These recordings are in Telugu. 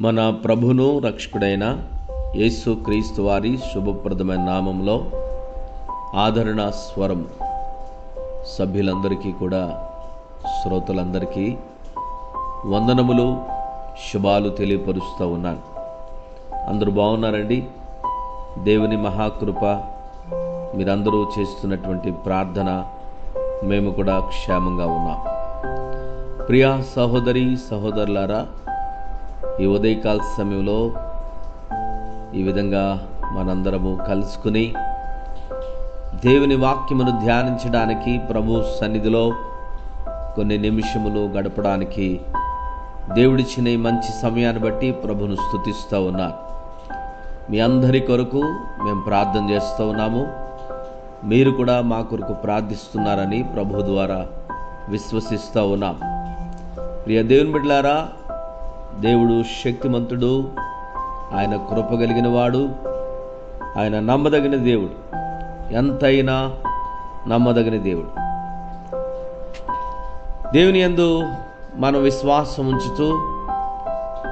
మన ప్రభును రక్షకుడైన యేసు క్రీస్తు వారి శుభప్రదమైన నామంలో ఆదరణ స్వరం సభ్యులందరికీ కూడా శ్రోతలందరికీ వందనములు శుభాలు తెలియపరుస్తూ ఉన్నాను. అందరూ బాగున్నారండి? దేవుని మహాకృప మీరందరూ చేస్తున్నటువంటి ప్రార్థన మేము కూడా క్షేమంగా ఉన్నాం. ప్రియా సహోదరి సహోదరులారా ఈ ఉదయకాల సమయంలో ఈ విధంగా మనందరము కలుసుకుని దేవుని వాక్యమును ధ్యానించడానికి ప్రభు సన్నిధిలో కొన్ని నిమిషములు గడపడానికి దేవుడిచ్చిన ఈ మంచి సమయాన్ని బట్టి ప్రభును స్తుతిస్తూ ఉన్నారు. మీ అందరి కొరకు మేము ప్రార్థన చేస్తూ ఉన్నాము. మీరు కూడా మా కొరకు ప్రార్థిస్తున్నారని ప్రభు ద్వారా విశ్వసిస్తూ ఉన్నాం. ప్రియ దేవుని బిడ్డలారా దేవుడు శక్తిమంతుడు ఆయన కృప కలిగిన వాడు ఆయన నమ్మదగిన దేవుడు. ఎంతైనా నమ్మదగిన దేవుడు. దేవుని యందు మనం విశ్వాసం ఉంచుతూ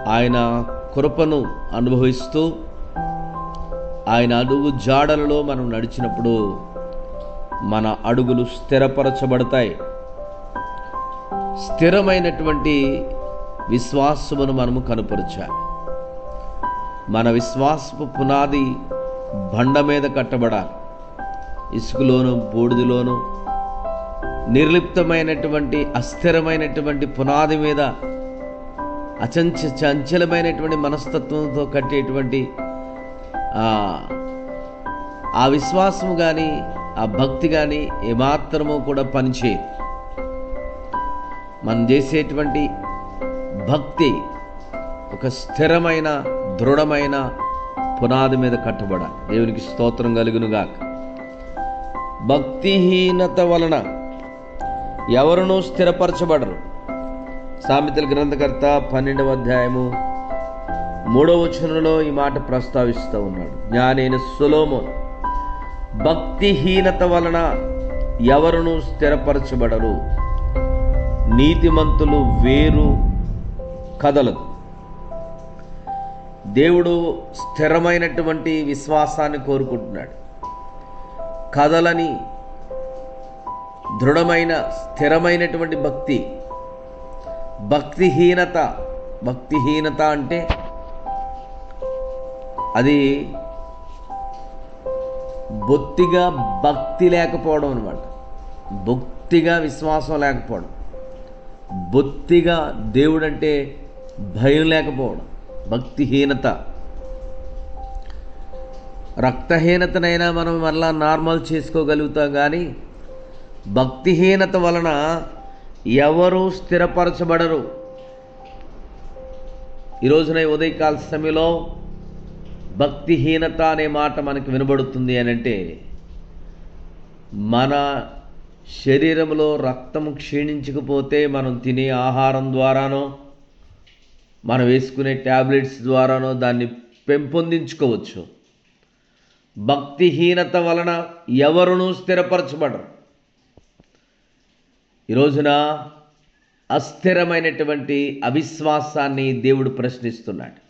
ఆయన కృపను అనుభవిస్తూ ఆయన అడుగు జాడలలో మనం నడిచినప్పుడు మన అడుగులు స్థిరపరచబడతాయి. స్థిరమైనటువంటి విశ్వాసమును మనము కనుపరచాలి. మన విశ్వాసపు పునాది బండ మీద కట్టబడాలి. ఇసుకలోను బూడిదలోను నిర్లిప్తమైనటువంటి అస్థిరమైనటువంటి పునాది మీద అచంచ చంచలమైనటువంటి మనస్తత్వంతో కట్టేటువంటి ఆ విశ్వాసము కానీ ఆ భక్తి కానీ ఏమాత్రము కూడా పనిచేయదు. మనం చేసేటువంటి భక్తి ఒక స్థిరమైన దృఢమైన పునాది మీద కట్టబడాలి. దేవునికి స్తోత్రం కలుగునుగాక. భక్తిహీనత వలన ఎవరునూ స్థిరపరచబడరు. సామెతల గ్రంథకర్త పన్నెండవ అధ్యాయము మూడవ వచనంలో ఈ మాట ప్రస్తావిస్తూ ఉన్నాడు. జ్ఞానైన సులోమోన్ భక్తిహీనత వలన ఎవరునూ స్థిరపరచబడరు. నీతిమంతులు వేరు కదలదు. దేవుడు స్థిరమైనటువంటి విశ్వాసాన్ని కోరుకుంటున్నాడు. కదలని దృఢమైన స్థిరమైనటువంటి భక్తి. భక్తిహీనత. భక్తిహీనత అంటే అది బొత్తిగా భక్తి లేకపోవడం అనమాట బొత్తిగా విశ్వాసం లేకపోవడం. బొత్తిగా దేవుడంటే భయం లేకపోవడం భక్తిహీనత. రక్తహీనతనైనా మనం మరలా నార్మల్ చేసుకోగలుగుతాం కానీ భక్తిహీనత వలన ఎవరు స్థిరపరచబడరు. ఈరోజున ఉదయకాల సమయంలో భక్తిహీనత అనే మాట మనకు వినబడుతుంది అని అంటే మన శరీరంలో రక్తం క్షీణించకపోతే మనం తినే ఆహారం ద్వారానో మనం వేసుకునే ట్యాబ్లెట్స్ ద్వారానో దాన్ని పెంపొందించుకోవచ్చు. భక్తిహీనత వలన ఎవరునూ స్థిరపరచబడరు. ఈ రోజున అస్థిరమైనటువంటి అవిశ్వాసాన్ని దేవుడు ప్రశ్నిస్తున్నాడు.